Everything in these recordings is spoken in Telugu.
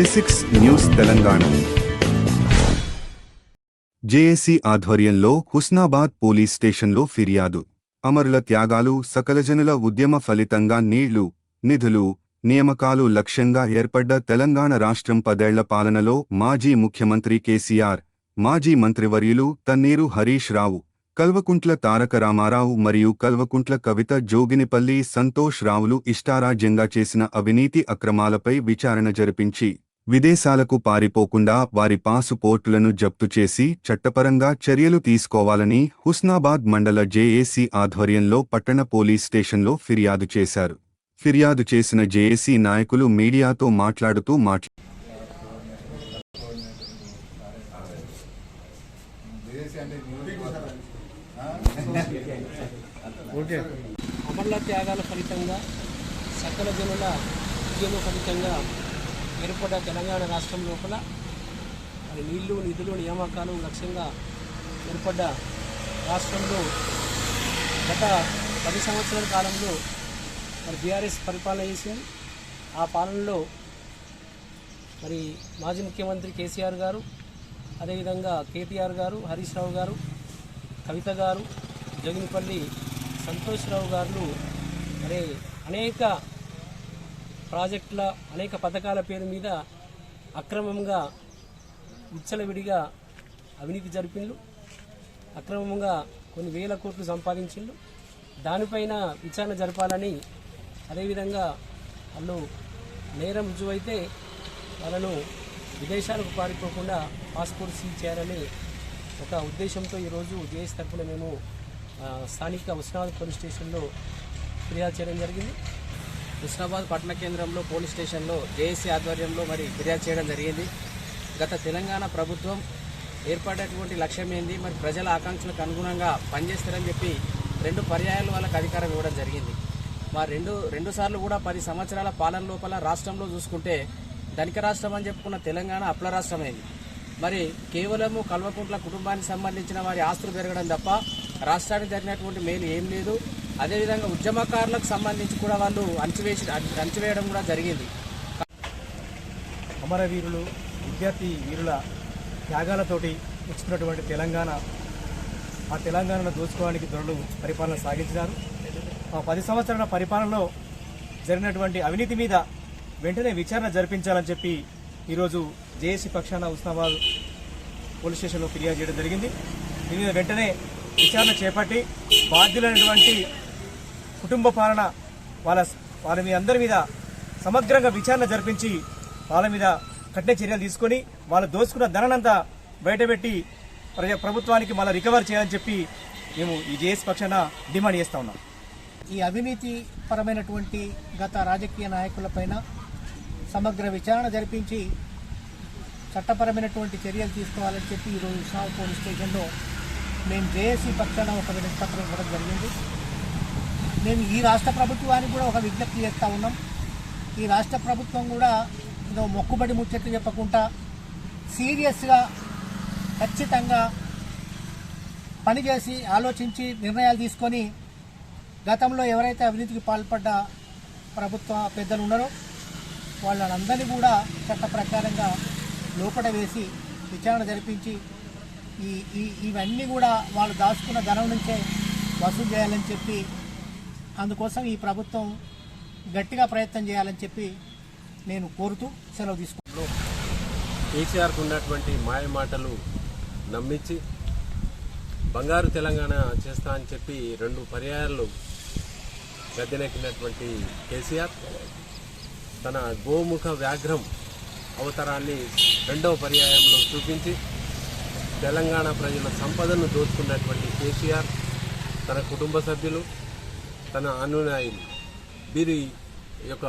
జెసిక్స్ న్యూస్ తెలంగాణ. జేఏసీ ఆధ్వర్యంలో హుస్నాబాద్ పోలీస్ స్టేషన్లో ఫిర్యాదు. అమరుల త్యాగాలు సకలజనుల ఉద్యమ ఫలితంగా నీళ్ళు నిధులు నియామకాలు లక్ష్యంగా ఏర్పడ్డ తెలంగాణ రాష్ట్రం పదేళ్ళ పాలనలో మాజీ ముఖ్యమంత్రి కేసీఆర్ మాజీ మంత్రివర్యులు తన్నీరు హరీష్ రావు కల్వకుంట్ల తారక రామారావు మరియు కల్వకుంట్ల కవిత జోగినిపల్లి సంతోష్ రావులు ఇష్టారాజ్యంగా చేసిన అవినీతి అక్రమాలపై విచారణ జరిపించి విదేశాలకు పారిపోకుండా వారి పాసుపోర్టులను జప్తు చేసి చట్టపరంగా చర్యలు తీసుకోవాలని హుస్నాబాద్ మండల జేఏసీ ఆధ్వర్యంలో పట్టణ పోలీస్ స్టేషన్లో ఫిర్యాదు చేశారు. ఫిర్యాదు చేసిన జేఏసీ నాయకులు మీడియాతో మాట్లాడుతూ మాట్లా అమరుల త్యాగాల ఫలితంగా సకల జనుల ఉద్యమ ఫలితంగా ఏర్పడ్డ తెలంగాణ రాష్ట్రం లోపల మరి నీళ్ళు నిధులు నియామకాలు లక్ష్యంగా ఏర్పడ్డ రాష్ట్రంలో గత పది సంవత్సరాల కాలంలో మరి బీఆర్ఎస్ పరిపాలన చేసింది. ఆ పాలనలో మరి మాజీ ముఖ్యమంత్రి కేసీఆర్ గారు అదేవిధంగా కేటీఆర్ గారు హరీష్ రావు గారు కవిత గారు జగినిపల్లి సంతోష్ రావు గారు మరి అనేక ప్రాజెక్టుల అనేక పథకాల పేరు మీద అక్రమంగా విచ్చలవిడిగా అవినీతి జరిపిండ్రు అక్రమంగా కొన్ని వేల కోట్లు సంపాదించిండ్రు దానిపైన విచారణ జరపాలని అదేవిధంగా వాళ్ళు నేరం రుజువైతే వాళ్ళను విదేశాలకు పారిపోకుండా పాస్పోర్ట్ సీల్ చేయాలని ఒక ఉద్దేశంతో ఈరోజు జేఎస్ తరఫున మేము స్థానిక ఉస్నాబాద్ పోలీస్ స్టేషన్లో ఫిర్యాదు చేయడం జరిగింది. హుస్నాబాద్ పట్టణ కేంద్రంలో పోలీస్ స్టేషన్లో జేఏసీ ఆధ్వర్యంలో మరి ఫిర్యాదు చేయడం జరిగింది. గత తెలంగాణ ప్రభుత్వం ఏర్పడేటువంటి లక్ష్యం ఏంది మరి ప్రజల ఆకాంక్షలకు అనుగుణంగా పనిచేస్తారని చెప్పి రెండు పర్యాయాలు వాళ్ళకి అధికారం ఇవ్వడం జరిగింది. మా రెండు రెండు సార్లు కూడా పది సంవత్సరాల పాలన లోపల రాష్ట్రంలో చూసుకుంటే ధనిక రాష్ట్రం అని చెప్పుకున్న తెలంగాణ అప్ల రాష్ట్రమైంది. మరి కేవలము కల్వకుంట్ల కుటుంబానికి సంబంధించిన వారి ఆస్తులు పెరగడం తప్ప రాష్ట్రానికి జరిగినటువంటి మేలు ఏం లేదు. అదేవిధంగా ఉద్యమకారులకు సంబంధించి కూడా వాళ్ళు అణచివేసి అణచివేయడం కూడా జరిగింది. అమరవీరులు విద్యార్థి వీరుల త్యాగాలతోటి వచ్చినటువంటి తెలంగాణ ఆ తెలంగాణను దోచుకోవడానికి దొరలు పరిపాలన సాగించినారు. ఆ పది సంవత్సరాల పరిపాలనలో జరిగినటువంటి అవినీతి మీద వెంటనే విచారణ జరిపించాలని చెప్పి ఈరోజు జేఏసీ పక్షాన ఉస్నాబాద్ పోలీస్ స్టేషన్లో ఫిర్యాదు చేయడం జరిగింది. దీని మీద వెంటనే విచారణ చేపట్టి బాధ్యులైనటువంటి కుటుంబ పాలన వాళ్ళ వాళ్ళ మీ అందరి మీద సమగ్రంగా విచారణ జరిపించి వాళ్ళ మీద కఠిన చర్యలు తీసుకొని వాళ్ళు దోచుకున్న ధననంతా బయటపెట్టి ప్రజా ప్రభుత్వానికి మళ్ళీ రికవర్ చేయాలని చెప్పి మేము ఈ జేఎస్ పక్షాన డిమాండ్ చేస్తా ఉన్నాం. ఈ అవినీతి పరమైనటువంటి గత రాజకీయ నాయకులపైన సమగ్ర విచారణ జరిపించి చట్టపరమైనటువంటి చర్యలు తీసుకోవాలని చెప్పి ఈరోజు విశాఖ పోలీస్ స్టేషన్లో మేము జేఏసీ పక్షాన ఒక వినతి పత్రం ఇవ్వడం జరిగింది. మేము ఈ రాష్ట్ర ప్రభుత్వానికి కూడా ఒక విజ్ఞప్తి చేస్తూ ఉన్నాం. ఈ రాష్ట్ర ప్రభుత్వం కూడా ఏదో మొక్కుబడి ముచ్చట్లు చెప్పకుండా సీరియస్గా ఖచ్చితంగా పనిచేసి ఆలోచించి నిర్ణయాలు తీసుకొని గతంలో ఎవరైతే అవినీతికి పాల్పడ్డ ప్రభుత్వ పెద్దలు ఉన్నారో వాళ్ళందరినీ కూడా చట్ట ప్రకారంగా లోపల వేసి విచారణ జరిపించి ఈ ఈ ఇవన్నీ కూడా వాళ్ళు దాచుకున్న ధనం నుంచే వసూలు చేయాలని చెప్పి అందుకోసం ఈ ప్రభుత్వం గట్టిగా ప్రయత్నం చేయాలని చెప్పి నేను కోరుతూ సెలవు తీసుకున్నాను కేసీఆర్కు ఉన్నటువంటి మాయ మాటలు నమ్మించి బంగారు తెలంగాణ చేస్తా అని చెప్పి రెండు పర్యాయాలు గద్దెనెక్కినటువంటి కేసీఆర్ తన గోముఖ వ్యాఘ్రం అవతారాన్ని రెండవ పర్యాయంలో చూపించి తెలంగాణ ప్రజల సంపదను దోచుకున్నటువంటి కేసీఆర్ తన కుటుంబ సభ్యులు తన అనునాయులు వీరి యొక్క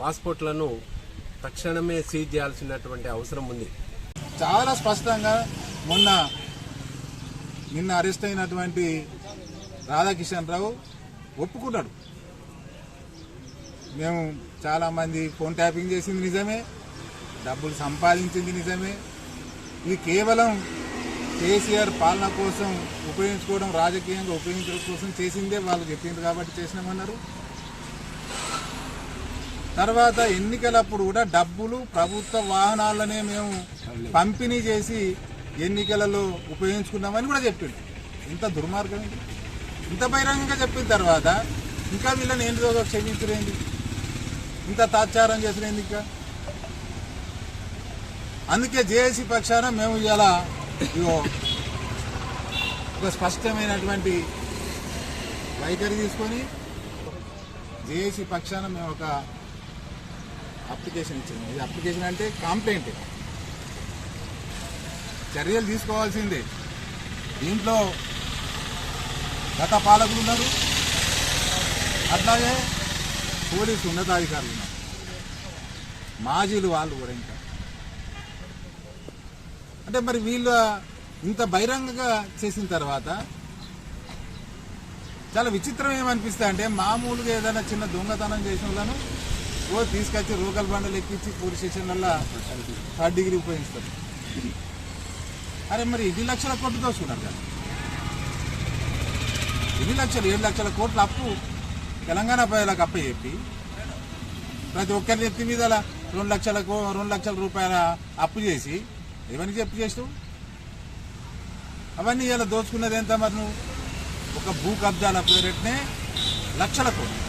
పాస్పోర్ట్లను తక్షణమే సీజ్ చేయాల్సినటువంటి అవసరం ఉంది. చాలా స్పష్టంగా మొన్న నిన్న అరెస్ట్ అయినటువంటి రాధాకిషన్ రావు ఒప్పుకున్నాడు మేము చాలామంది ఫోన్ ట్యాపింగ్ చేసింది నిజమే డబ్బులు సంపాదించింది నిజమే. ఇది కేవలం కేసీఆర్ పాలన కోసం ఉపయోగించుకోవడం రాజకీయంగా ఉపయోగించడం కోసం చేసిందే వాళ్ళు చెప్పింది కాబట్టి చేసినామన్నారు. తర్వాత ఎన్నికలప్పుడు కూడా డబ్బులు ప్రభుత్వ వాహనాలనే మేము పంపిణీ చేసి ఎన్నికలలో ఉపయోగించుకున్నామని కూడా చెప్పిండు. ఇంత దుర్మార్గం ఇంత బహిరంగంగా చెప్పిన తర్వాత ఇంకా వీళ్ళని ఏంటిదో క్షమించలేంది ఇంత తాత్సారం చేసినది ఇంకా? అందుకే జేఏసీ పక్షాన మేము ఇలా ఒక స్పష్టమైనటువంటి వైఖరి తీసుకొని జేఏసీ పక్షాన మేము ఒక అప్లికేషన్ ఇచ్చాము. ఇది అప్లికేషన్ అంటే కంప్లైంట్. చర్యలు తీసుకోవాల్సిందే. దీంట్లో గత పాలకులు ఉన్నారు. అట్లాగే పోలీసు ఉన్నతాధికారులు ఉన్నారు. మాజీలు వాళ్ళు కూడా ఇంకా అంటే మరి వీళ్ళు ఇంత బహిరంగంగా చేసిన తర్వాత చాలా విచిత్రం ఏమనిపిస్తా అంటే మామూలుగా ఏదైనా చిన్న దొంగతనం చేసిన వాళ్ళను ఓ తీసుకొచ్చి రోకల్ బండలు ఎక్కించి పోలీస్ స్టేషన్ వల్ల థర్డ్ డిగ్రీ ఉపయోగిస్తారు. అరే మరి ఇన్ని లక్షల కోట్లు దోచుకున్నారు కదా. ఎన్ని లక్షలు ఏడు లక్షల కోట్ల అప్పు తెలంగాణ ప్రజలకు అప్ప చెప్పి ప్రతి ఒక్కరి ఎత్తి మీద రెండు లక్షల కో- రెండు లక్షల రూపాయల అప్పు చేసి ఎవరికి చెప్పు చేస్తావు అవన్నీ ఇలా దోచుకున్నది ఎంత మరి నువ్వు? ఒక భూ కబ్జాల పేరెట్నే లక్షల కోట్లు.